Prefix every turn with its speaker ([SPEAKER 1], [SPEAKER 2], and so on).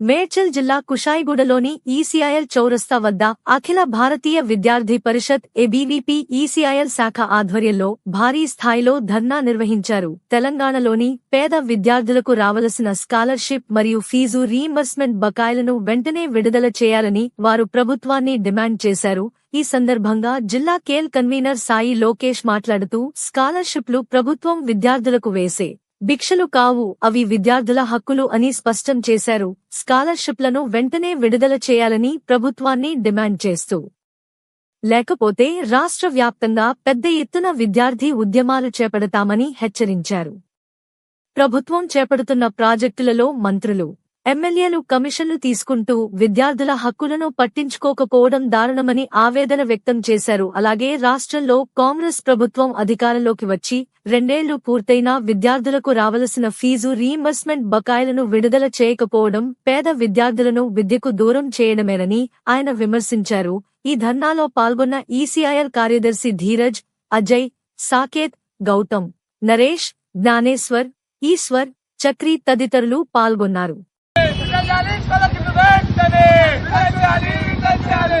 [SPEAKER 1] మేడ్చల్ జిల్లా కుషాయిగూడలోని ఈసీఐఎల్ చౌరస్తా వద్ద అఖిల భారతీయ విద్యార్థి పరిషత్ ఏబీవీపీ ఈసీఐఎల్ శాఖ ఆధ్వర్యంలో భారీ స్థాయిలో ధర్నా నిర్వహించారు. తెలంగాణలోని పేద విద్యార్థులకు రావలసిన స్కాలర్షిప్ మరియు ఫీజు రీఇంబర్స్మెంట్ బకాయిలను వెంటనే విడుదల చేయాలని వారు ప్రభుత్వాన్ని డిమాండ్ చేశారు. ఈ సందర్భంగా జిల్లా కేల్ కన్వీనర్ సాయి లోకేష్ మాట్లాడుతూ స్కాలర్షిప్లు ప్రభుత్వం విద్యార్థులకు వేసే భిక్షలు కావు అవి విద్యార్థుల హక్కులు అని స్పష్టం చేశారు. స్కాలర్షిప్లను వెంటనే విడుదల చేయాలని ప్రభుత్వాన్ని డిమాండ్ చేస్తూ. లేకపోతే రాష్ట్ర వ్యాప్తంగా పెద్ద ఎత్తున విద్యార్థి ఉద్యమాలు చేపడతామని హెచ్చరించారు. ప్రభుత్వం చేపడుతున్న ప్రాజెక్టులలో మంత్రులు ఎమ్మెల్యేలు కమిషన్లు తీసుకుంటూ విద్యార్థుల హక్కులను పట్టించుకోకపోవడం దారుణమని ఆవేదన వ్యక్తం చేశారు. అలాగే రాష్ట్రంలో కాంగ్రెస్ ప్రభుత్వం అధికారంలోకి వచ్చి రెండేళ్ళు పూర్తయినా విద్యార్థులకు రావలసిన ఫీజు రీయింబర్స్మెంట్ బకాయిలను విడుదల చేయకపోవడం పేద విద్యార్థులను విద్యకు దూరం చేయడమేనని ఆయన విమర్శించారు. ఈ ధర్నాలో పాల్గొన్న ఈసీఐఆర్ కార్యదర్శి ధీరజ్ అజయ్ సాకేత్ గౌతమ్ నరేష్ జ్ఞానేశ్వర్ ఈశ్వర్ చక్రి తదితరులు పాల్గొన్నారు.
[SPEAKER 2] విజయాలి స్కాలర్షిప్ వెంటనే విజయాలి విజయాలి